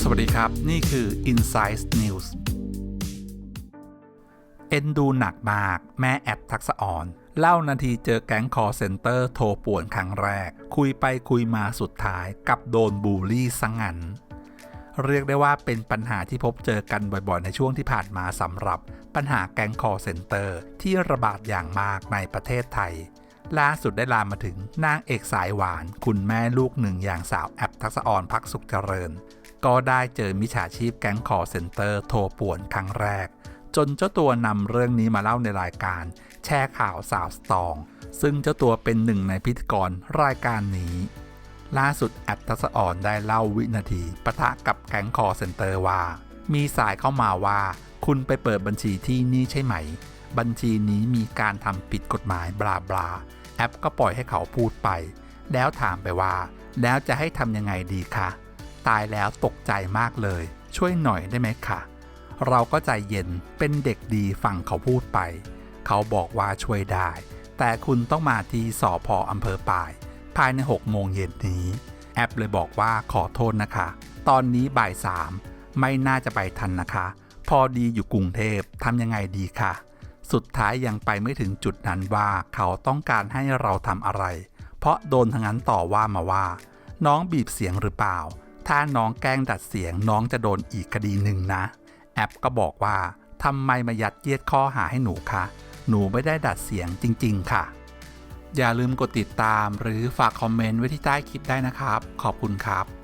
สวัสดีครับ นี่คือ Insight News เอ็นดูหนักมากแม่แอดทักษะอ่อน เล่านาทีเจอแก๊งคอเซ็นเตอร์โทรป่วนครั้งแรก คุยไปคุยมาสุดท้ายกับโดนบูลลี่สังงันเรียกได้ว่าเป็นปัญหาที่พบเจอกันบ่อยๆ ในช่วงที่ผ่านมาสำหรับปัญหาแก๊งคอเซ็นเตอร์ที่ระบาดอย่างมากในประเทศไทย ล่าสุดได้ลามมาถึงนางเอกสายหวาน คุณแม่ลูกหนึ่งอย่างสาวแอปทักษออนพักสุขเจริญ ก็ได้เจอมิจฉาชีพแก๊งคอเซ็นเตอร์โทรป่วนครั้งแรก จนเจ้าตัวนำเรื่องนี้มาเล่าในรายการ แชร์ข่าวสาวสตอง ซึ่งเจ้าตัวเป็นหนึ่งในพิธีกรรายการนี้ ล่าสุดแอดทักษอ่อนได้เล่าวินาทีปะทะกับแก๊งคอเซ็นเตอร์ว่า มีสายเข้ามาว่า คุณไปเปิดบัญชีที่นี่ใช่ไหม บัญชีนี้มีการทำผิดกฎหมายบลาบลา แอปก็ปล่อยให้เขาพูดไป แล้วถามไปว่า แล้วจะให้ทำยังไงดีคะ ตายแล้วตกใจมากเลย ช่วยหน่อยได้ไหมคะ เราก็ใจเย็นเป็นเด็กดีฟังเขาพูดไป เขาบอกว่าช่วยได้ แต่คุณต้องมาที่สอพออำเภอป่าย ภายใน6โมงเย็นนี้ แอปเลยบอกว่าขอโทษนะคะ ตอนนี้บ่ายสามไม่น่าจะไปทันนะคะ พอดีอยู่กรุงเทพทำยังไงดีคะ สุดท้ายยังไปไม่ถึงจุดนั้นว่าเขาต้องการให้เราทำอะไร เพราะโดนทั้งนั้นต่อว่ามาว่า น้องบีบเสียงหรือเปล่า ถ้าน้องแกล้งดัดเสียงน้องจะโดนอีกคดีหนึ่งนะ แอปก็บอกว่าทำไมมายัดเยียดข้อหาให้หนูคะ หนูไม่ได้ดัดเสียงจริง ๆ ค่ะ อย่าลืมกดติดตามหรือฝากคอมเมนต์ไว้ที่ใต้คลิปได้นะครับ ขอบคุณครับ